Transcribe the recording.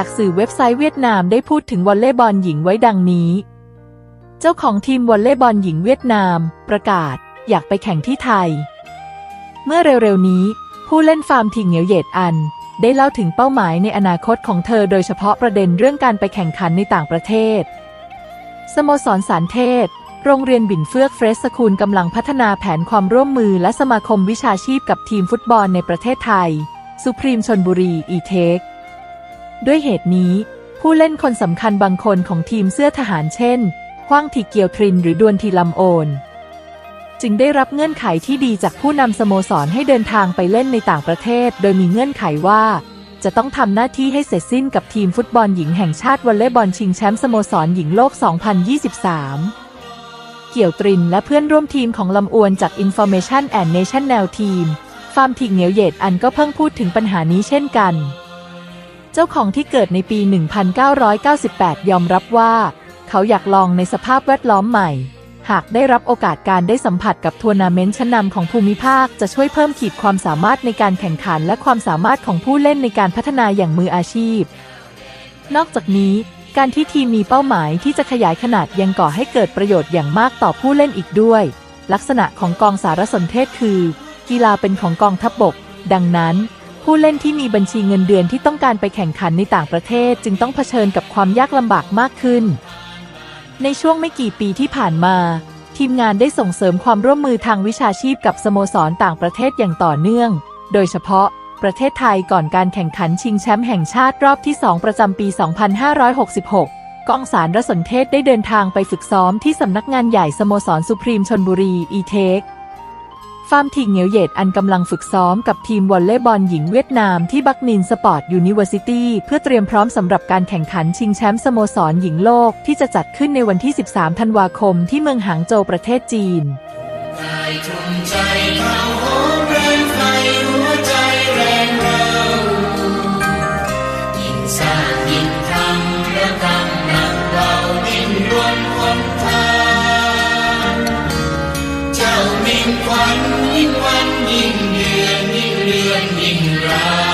จากสื่อเว็บไซต์เวียดนามได้พูดถึงวอลเลย์บอลหญิงไว้ดังนี้ เจ้าของทีมวอลเลย์บอลหญิงเวียดนาม ประกาศ อยากไปแข่งที่ไทย เมื่อเร็วๆนี้ ผู้เล่นฟาร์มทีเหงียวเหยดอัน ได้เล่าถึงเป้าหมายในอนาคตของเธอโดยเฉพาะประเด็นเรื่องการไปแข่งขันในต่างประเทศ สโมสรสารเทศโรงเรียนบินเฟือกเฟรสสคูลกำลังพัฒนาแผนความร่วมมือและสมาคมวิชาชีพกับทีมฟุตบอลในประเทศไทย สุพรีมชนบุรี อีเทค ด้วยเหตุนี้ ผู้เล่นคนสำคัญบางคนของทีมเสื้อทหารเช่นคว้างทีเกียวทรินหรือดวนทีลำโอน จึงได้รับเงื่อนไขที่ดีจากผู้นำสโมสรให้เดินทางไปเล่นในต่างประเทศ โดยมีเงื่อนไขว่า จะต้องทำหน้าที่ให้เสร็จสิ้นกับทีมฟุตบอลหญิงแห่งชาติวอลเลย์บอลชิงแชมป์สโมสรหญิงโลก 2023เกี่ยวตรินและเพื่อนร่วมทีมของลำอวนจาก Information and National Team ฟาร์มทิงเหนียวเยดอันก็เพิ่งพูดถึงปัญหานี้เช่นกัน เจ้าของที่เกิดในปี 1998 ยอมรับว่า เขาอยากลองในสภาพแวดล้อมใหม่ หากได้รับโอกาสการได้สัมผัสกับทัวร์นาเมนต์ชั้นนำของภูมิภาคจะช่วยเพิ่มขีดความสามารถในการแข่งขัน และความสามารถของผู้เล่นในการพัฒนาอย่างมืออาชีพ นอกจากนี้การที่ทีมมีเป้าหมายที่จะขยายขนาดยังก่อให้เกิดประโยชน์อย่างมากต่อผู้เล่นอีกด้วย ลักษณะของกองสารสนเทศคือ กีฬาเป็นของกองทัพบบก ดังนั้น ผู้เล่นที่มีบัญชีเงินเดือนที่ต้องการไปแข่งขันในต่างประเทศจึงต้องเผชิญกับความยากลำบากมากขึ้น ในช่วงไม่กี่ปีที่ผ่านมา ทีมงานได้ส่งเสริมความร่วมมือทางวิชาชีพกับสโมสรต่างประเทศอย่างต่อเนื่อง โดยเฉพาะประเทศไทยก่อนการแข่งขันชิงแชมป์แห่งชาติรอบที่ 2 ประจำปี 2566 กองสารรสนเทศได้เดินทางไปฝึกซ้อมที่สำนักงานใหญ่สโมสรสุพรีมชนบุรีอีเทค ฟาร์มทิงเหนียวเหยดอันกำลังฝึกซ้อมกับทีมวอลเลย์บอลหญิงเวียดนามที่บักนินสปอร์ตยูนิเวอร์ซิตี้เพื่อเตรียมพร้อมสำหรับการแข่งขันชิงแชมป์สโมสรหญิงโลกที่จะจัดขึ้นในวันที่ 13 ธันวาคมที่เมืองหางโจวประเทศจีน งวันยิ่งวันยิ่งเดือนยิ่งเดือนยิ่งรา